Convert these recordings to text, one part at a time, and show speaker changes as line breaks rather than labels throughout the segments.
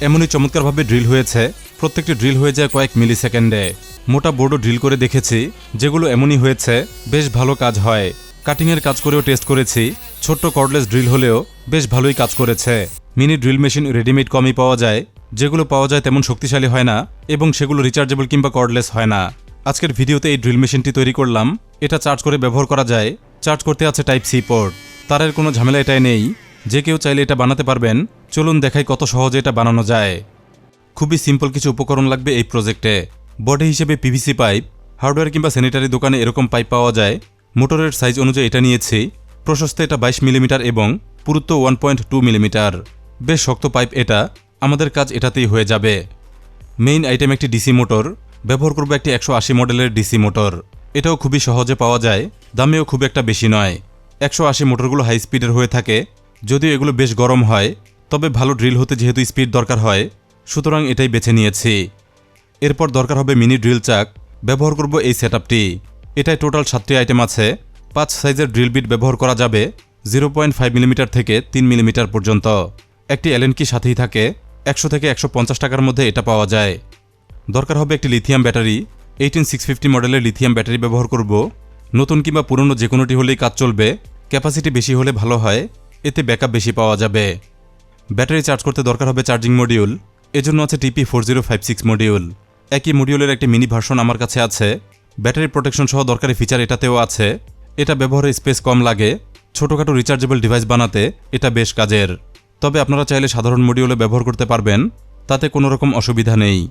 এমনই চমৎকারভাবে ড্রিল হয়েছে। প্রত্যেকটি ড্রিল হয়ে যায় কয়েক মিলি সেকেন্ডে মোটা বোর্ডও ড্রিল করে দেখেছি। যেগুলো এমনই হয়েছে, বেশ ভালো কাজ হয়। কাটিংয়ের কাজ করেও টেস্ট করেছি। ছোট্ট কর্ডলেস ড্রিল হলেও বেশ ভালোই কাজ করেছে। মিনি ড্রিল মেশিন রেডিমেড কমই পাওয়া যায়। যেগুলো পাওয়া যায় তেমন শক্তিশালী হয় না এবং সেগুলো রিচার্জেবল কিংবা কর্ডলেস হয় না। আজকের ভিডিওতে এই ড্রিল মেশিনটি তৈরি করলাম। এটা চার্জ করে ব্যবহার করা যায়। চার্জ করতে আছে টাইপ সি পোর্ট। তারের কোনো ঝামেলা এটাই নেই। যে কেউ চাইলে এটা বানাতে পারবেন। চলুন দেখাই কত সহজে এটা বানানো যায়। খুবই সিম্পল কিছু উপকরণ লাগবে এই প্রজেক্টে বডি হিসেবে পিভিসি পাইপ হার্ডওয়্যার কিংবা স্যানিটারি দোকানে এরকম পাইপ পাওয়া যায়। মোটরের সাইজ অনুযায়ী এটা নিয়েছি। প্রশস্ত এটা বাইশ মিলিমিটার এবং পুরুত্ব ওয়ান পয়েন্ট টু মিলিমিটার বেশ শক্ত পাইপ এটা। আমাদের কাজ এটাতেই হয়ে যাবে। মেইন আইটেম একটি ডিসি মোটর ব্যবহার করব একটি একশো আশি মডেলের ডিসি মোটর এটাও খুবই সহজে পাওয়া যায়, দামেও খুব একটা বেশি নয়। একশো আশি মোটরগুলো হাই স্পিডের হয়ে থাকে। যদিও এগুলো বেশ গরম হয় তবে ভালো ড্রিল হতে যেহেতু স্পিড দরকার হয়, সুতরাং এটাই বেছে নিয়েছি। এরপর দরকার হবে মিনি ড্রিল চাক, ব্যবহার করব এই সেটআপটি। এটায় টোটাল সাতটি আইটেম আছে, পাঁচ সাইজের ড্রিল বিট ব্যবহার করা যাবে, জিরো পয়েন্ট ফাইভ মিলিমিটার থেকে তিন মিলিমিটার পর্যন্ত। একটি এলএন কি সাথেই থাকে, একশো থেকে একশো পঞ্চাশ টাকার মধ্যে এটা পাওয়া যায়। দরকার হবে একটি lithium battery, eighteen six fifty মডেলের লিথিয়াম ব্যাটারি ব্যবহার করব। নতুন কিংবা পুরনো যে কোনোটি হলেই কাজ চলবে, ক্যাপাসিটি বেশি হলে ভালো হয়, এতে ব্যাকআপ বেশি পাওয়া যাবে। ব্যাটারি চার্জ করতে দরকার হবে চার্জিং মডিউল। এজন্য আছে TP four zero five six module. একই মডিউলের একটি মিনি ভার্সন আমার কাছে আছে। ব্যাটারি প্রোটেকশন সহ দরকারি ফিচার এটাতেও আছে। এটা ব্যবহারে স্পেস কম লাগে। ছোটোখাটো রিচার্জেবল ডিভাইস বানাতে এটা বেশ কাজের। তবে আপনারা চাইলে সাধারণ মডিউলে ব্যবহার করতে পারবেন। তাতে কোনো রকম অসুবিধা নেই।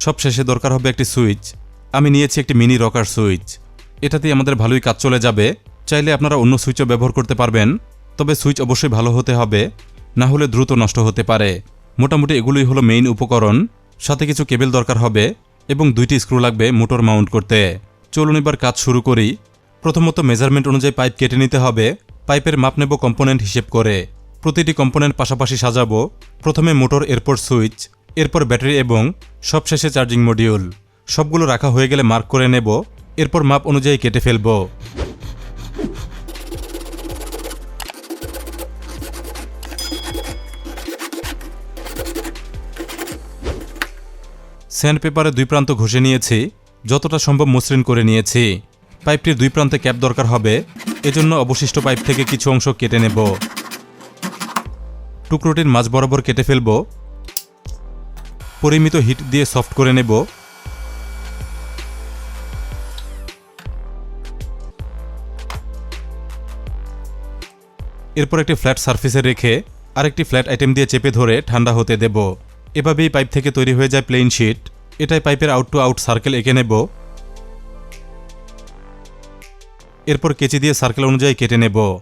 সব শেষে দরকার হবে একটি সুইচ। আমি নিয়েছি একটি মিনি রকার সুইচ। এটাতেই আমাদের ভালোই কাজ চলে যাবে। চাইলে আপনারা অন্য সুইচও ব্যবহার করতে পারবেন। তবে সুইচ অবশ্যই ভালো হতে হবে। না হলে দ্রুত নষ্ট হতে পারে। মোটামুটি এগুলোই হলো মেইন উপকরণ। সাথে কিছু কেবল দরকার হবে এবং দুইটি স্ক্রু লাগবে মোটর মাউন্ট করতে। চলুন এবার কাজ শুরু করি। প্রথমত মেজারমেন্ট অনুযায়ী পাইপ কেটে নিতে হবে। পাইপের মাপ নেব কম্পোনেন্ট হিসেব করে। প্রতিটি কম্পোনেন্ট পাশাপাশি সাজাবো। প্রথমে মোটর এরপর সুইচ এরপর ব্যাটারি এবং সবশেষে চার্জিং মডিউল সবগুলো রাখা হয়ে গেলে মার্ক করে নেব। এরপর মাপ অনুযায়ী কেটে ফেলব। স্যান্ড পেপারে দুই প্রান্ত ঘষে নিয়েছি, যতটা সম্ভব মসৃণ করে নিয়েছি। পাইপটির দুই প্রান্তে ক্যাপ দরকার হবে, এজন্য অবশিষ্ট পাইপ থেকে কিছু অংশ কেটে নেব। টুকরোটির মাঝ বরাবর কেটে ফেলব। পরিমিত হিট দিয়ে সফট করে নেব। এরপর একটি ফ্ল্যাট সারফেসে রেখে আরেকটি ফ্ল্যাট আইটেম দিয়ে চেপে ধরে ঠান্ডা হতে দেব। এভাবেই পাইপ থেকে তৈরি হয়ে যায় প্লেন শিট এটাই পাইপের আউট টু আউট সার্কেল এঁকে নেব। এরপর কেচি দিয়ে সার্কেল অনুযায়ী কেটে নেব।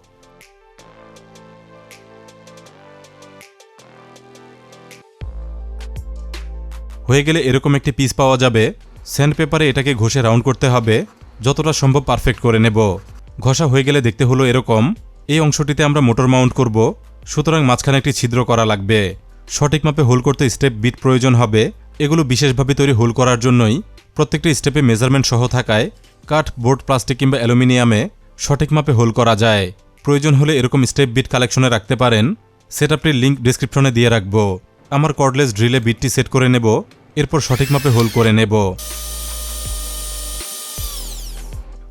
হয়ে গেলে এরকম একটি পিস পাওয়া যাবে। স্যান্ড পেপারে এটাকে ঘষে রাউন্ড করতে হবে। যতটা সম্ভব পারফেক্ট করে নেব। ঘষা হয়ে গেলে দেখতে হলো এরকম। এই অংশটিতে আমরা মোটর মাউন্ট করব। সুতরাং মাঝখানে একটি ছিদ্র করা লাগবে। সঠিক মাপে হোল করতে স্টেপ বিট প্রয়োজন হবে। এগুলো বিশেষভাবে তৈরি হোল করার জন্যই প্রত্যেকটি স্টেপে মেজারমেন্ট সহ থাকায় কাঠ, বোর্ড, প্লাস্টিক কিংবা অ্যালুমিনিয়ামে সঠিক মাপে হোল করা যায়। প্রয়োজন হলে এরকম স্টেপ বিট কালেকশনে রাখতে পারেন। সেটআপটির লিঙ্ক ডিসক্রিপশনে দিয়ে রাখব। আমার কর্ডলেস ড্রিলে বিটটি সেট করে নেব। এরপর সঠিক মাপে হোল করে নেব।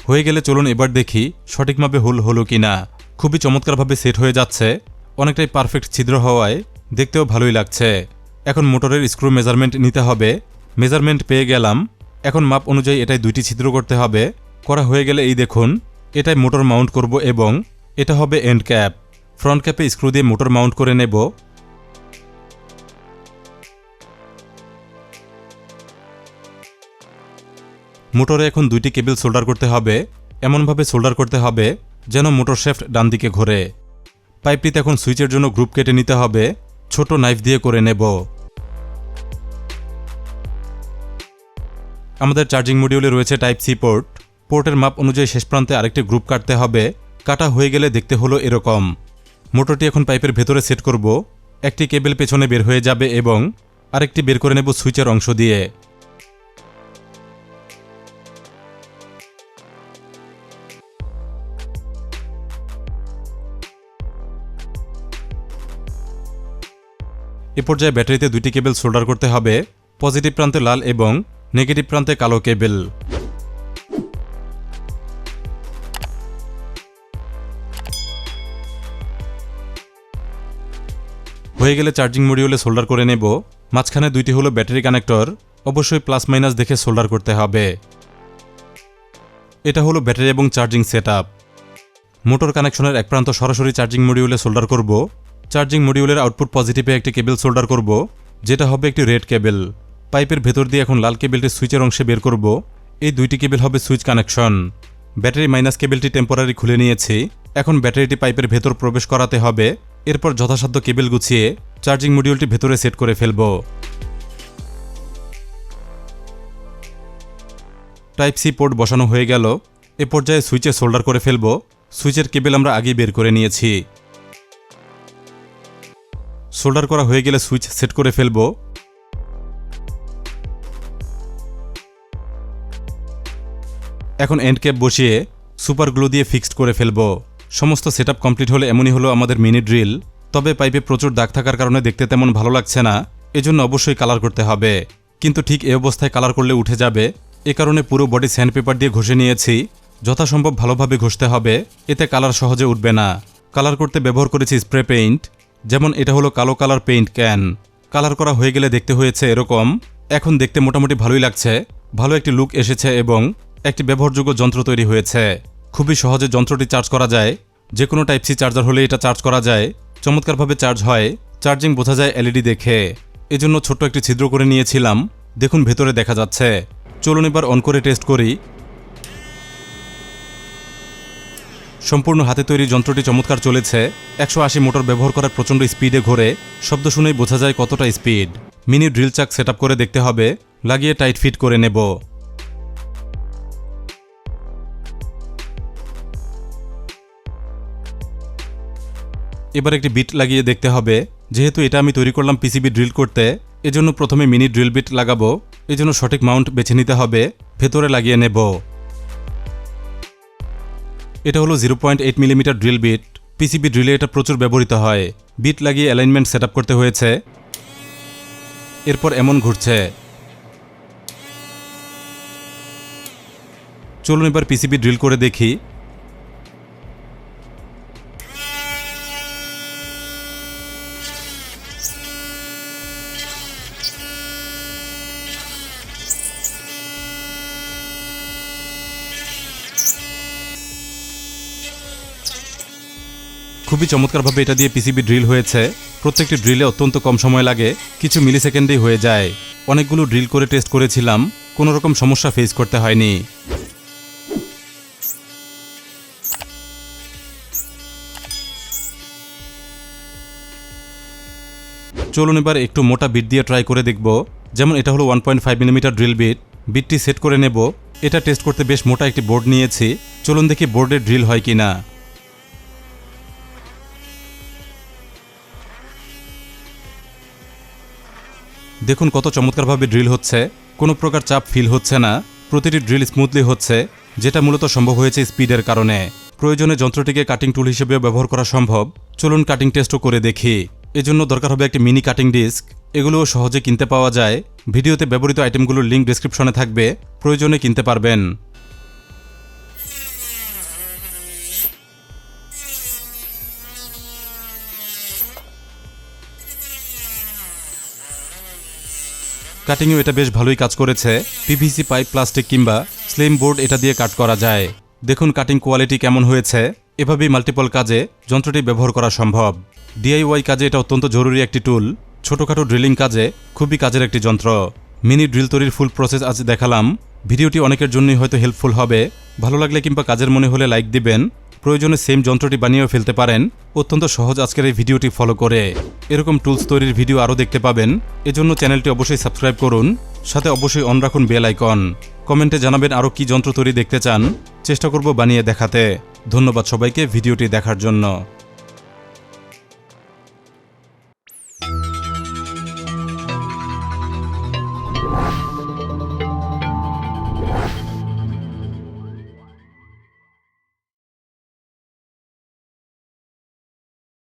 হয়ে গেলে চলুন এবার দেখি সঠিক মাপে হোল হলো কিনা। খুবই চমৎকারভাবে সেট হয়ে যাচ্ছে। অনেকটাই পারফেক্ট ছিদ্র হওয়ায় দেখতেও ভালোই লাগছে। এখন মোটরের স্ক্রু মেজারমেন্ট নিতে হবে। মেজারমেন্ট পেয়ে গেলাম। এখন মাপ অনুযায়ী এটাই দুইটি ছিদ্র করতে হবে। করা হয়ে গেলে এই দেখুন, এটাই মোটর মাউন্ট করব এবং এটা হবে এন্ড ক্যাপ ফ্রন্ট ক্যাপে স্ক্রু দিয়ে মোটর মাউন্ট করে নেব। মোটরে এখন দুইটি কেবল সোল্ডার করতে হবে। এমনভাবে সোল্ডার করতে হবে যেন মোটর শেফট ডান দিকে ঘোরে পাইপটিতে এখন সুইচের জন্য গ্রুপ কেটে নিতে হবে। ছোট নাইফ দিয়ে করে নেব। আমাদের চার্জিং মডিউলে রয়েছে টাইপ সি পোর্ট পোর্টের মাপ অনুযায়ী শেষ প্রান্তে আরেকটি গ্রুপ কাটতে হবে। কাটা হয়ে গেলে দেখতে হলো এরকম। মোটরটি এখন পাইপের ভেতরে সেট করব। একটি কেবেল পেছনে বের হয়ে যাবে এবং আরেকটি বের করে নেব সুইচের অংশ দিয়ে। এ পর্যায়ে ব্যাটারিতে দুইটি কেবল সোল্ডার করতে হবে, পজিটিভ প্রান্তে লাল এবং নেগেটিভ প্রান্তে কালো কেবল। হয়ে গেলে চার্জিং মডিউলে সোল্ডার করে নেব, মাঝখানে দুইটি হলো ব্যাটারি কানেক্টর, অবশ্যই প্লাস মাইনাস দেখে সোল্ডার করতে হবে। এটা হলো ব্যাটারি এবং চার্জিং সেট মোটর কানেকশনের এক প্রান্ত সরাসরি চার্জিং মডিউলে সোল্ডার করব চার্জিং মডিউলের আউটপুট পজিটিভে একটি কেবল সোল্ডার করব, যেটা হবে একটি রেড কেবল। পাইপের ভেতর দিয়ে এখন লাল কেবলটি সুইচের অংশে বের করব। এই দুইটি কেবল হবে সুইচ কানেকশন। ব্যাটারি মাইনাস কেবলটি টেম্পোরারি খুলে নিয়েছি। এখন ব্যাটারিটি পাইপের ভেতর প্রবেশ করাতে হবে। এরপর যথাসাধ্য কেবল গুছিয়ে চার্জিং মডিউলটি ভেতরে সেট করে ফেলব। টাইপ সি পোর্ট বসানো হয়ে গেল। এ পর্যায়ে সুইচে সোল্ডার করে ফেলব। সুইচের কেবল আমরা আগেই বের করে নিয়েছি। সোল্ডার করা হয়ে গেলে সুইচ সেট করে ফেলব। এখন এন্ড ক্যাপ বসিয়ে সুপার গ্লু দিয়ে ফিক্সড করে ফেলব। সমস্ত সেট কমপ্লিট হলে এমনই হলো আমাদের মিনি ড্রিল তবে পাইপে প্রচুর দাগ থাকার কারণে দেখতে তেমন ভালো লাগছে না, এজন্য অবশ্যই কালার করতে হবে। কিন্তু ঠিক এ অবস্থায় কালার করলে উঠে যাবে। এ কারণে পুরো বডি স্যান্ড পেপার দিয়ে ঘষে নিয়েছি। যথাসম্ভব ভালোভাবে ঘষতে হবে, এতে কালার সহজে উঠবে না। কালার করতে ব্যবহার করেছি স্প্রে পেইন্ট যেমন এটা হলো কালো কালার পেইন্ট ক্যান। কালার করা হয়ে গেলে দেখতে হয়েছে এরকম। এখন দেখতে মোটামুটি ভালোই লাগছে। ভালো একটি লুক এসেছে এবং একটি ব্যবহারযোগ্য যন্ত্র তৈরি হয়েছে। খুবই সহজে যন্ত্রটি চার্জ করা যায়। যে কোনো টাইপ সি চার্জার হলে এটা চার্জ করা যায়। চমৎকারভাবে চার্জ হয়। চার্জিং বোঝা যায় এলইডি দেখে। এজন্য ছোট্ট একটি ছিদ্র করে নিয়েছিলাম। দেখুন ভেতরে দেখা যাচ্ছে। চলুন এবার অন করে টেস্ট করি। সম্পূর্ণ হাতে তৈরি যন্ত্রটি চমৎকার চলেছে। একশো আশি মোটর ব্যবহার করার প্রচণ্ড স্পিডে ঘোরে। শব্দ শুনেই বোঝা যায় কতটা speed. Mini drill chuck set করে দেখতে হবে। লাগিয়ে টাইট ফিট করে নেব। এবার একটি বিট লাগিয়ে দেখতে হবে। যেহেতু এটা আমি তৈরি করলাম পিসিবি ড্রিল করতে, এজন্য প্রথমে মিনি ড্রিল বিট লাগাবো। এজন্য সঠিক মাউন্ট বেছে নিতে হবে। ভেতরে লাগিয়ে নেব। এটা হলো zero point eight millimetre drill bit PCB ড্রিলে এটা প্রচুর ব্যবহৃত হয়। বিট লাগিয়ে অ্যালাইনমেন্ট সেট করতে হয়েছে। এরপর এমন ঘুরছে। চলুন এবার পিসিবি ড্রিল করে দেখি। খুবই চমৎকারভাবে এটা দিয়ে পিসিবি ড্রিল হয়েছে। প্রত্যেকটি ড্রিলে অত্যন্ত কম সময় লাগে, কিছু মিলি সেকেন্ডেই হয়ে যায়। অনেকগুলো ড্রিল করে টেস্ট করেছিলাম কোনো রকম সমস্যা ফেস করতে হয়নি। চলুন এবার একটু মোটা বিট দিয়ে ট্রাই করে দেখব। যেমন এটা হলো one point five millimetre drill bit বিটটি সেট করে নেব। এটা টেস্ট করতে বেশ মোটা একটি বোর্ড নিয়েছি। চলুন দেখি বোর্ডে ড্রিল হয় কি না দেখুন কত চমৎকারভাবে ড্রিল হচ্ছে। কোনো প্রকার চাপ ফিল হচ্ছে না। প্রতিটি ড্রিল স্মুথলি হচ্ছে, যেটা মূলত সম্ভব হয়েছে স্পিডের কারণে। প্রয়োজনে যন্ত্রটিকে কাটিং টুল হিসেবে ব্যবহার করা সম্ভব। চলুন কাটিং টেস্টও করে দেখি। এজন্য দরকার হবে একটি মিনি কাটিং ডিস্ক এগুলোও সহজে কিনতে পাওয়া যায়। ভিডিওতে ব্যবহৃত আইটেমগুলোর লিঙ্ক ডিসক্রিপশনে থাকবে। প্রয়োজনে কিনতে পারবেন। কাটিংয়েও এটা বেশ ভালোই কাজ করেছে। পিভিসি পাইপ প্লাস্টিক কিংবা স্লিম বোর্ড এটা দিয়ে কাট করা যায়। দেখুন কাটিং কোয়ালিটি কেমন হয়েছে। এভাবেই মাল্টিপল কাজে যন্ত্রটি ব্যবহার করা সম্ভব। ডিআইওয়াই কাজে এটা অত্যন্ত জরুরি একটি টুল ছোটোখাটো ড্রিলিং কাজে খুবই কাজের একটি যন্ত্র। মিনি ড্রিল তৈরির ফুল প্রসেস আজ দেখালাম। ভিডিওটি অনেকের জন্যই হয়তো হেল্পফুল হবে। ভালো লাগলে কিংবা কাজের মনে হলে লাইক দিবেন। প্রয়োজনে সেম যন্ত্রটি বানিয়েও ফেলতে পারেন। অত্যন্ত সহজ আজকের এই ভিডিওটি ফলো করে। এরকম টুলস তৈরির ভিডিও আরও দেখতে পাবেন। এজন্য চ্যানেলটি অবশ্যই সাবস্ক্রাইব করুন। সাথে অবশ্যই অন রাখুন বেল আইকন কমেন্টে জানাবেন আরও কি যন্ত্র তৈরি দেখতে চান। চেষ্টা করব বানিয়ে দেখাতে। ধন্যবাদ সবাইকে ভিডিওটি দেখার জন্য।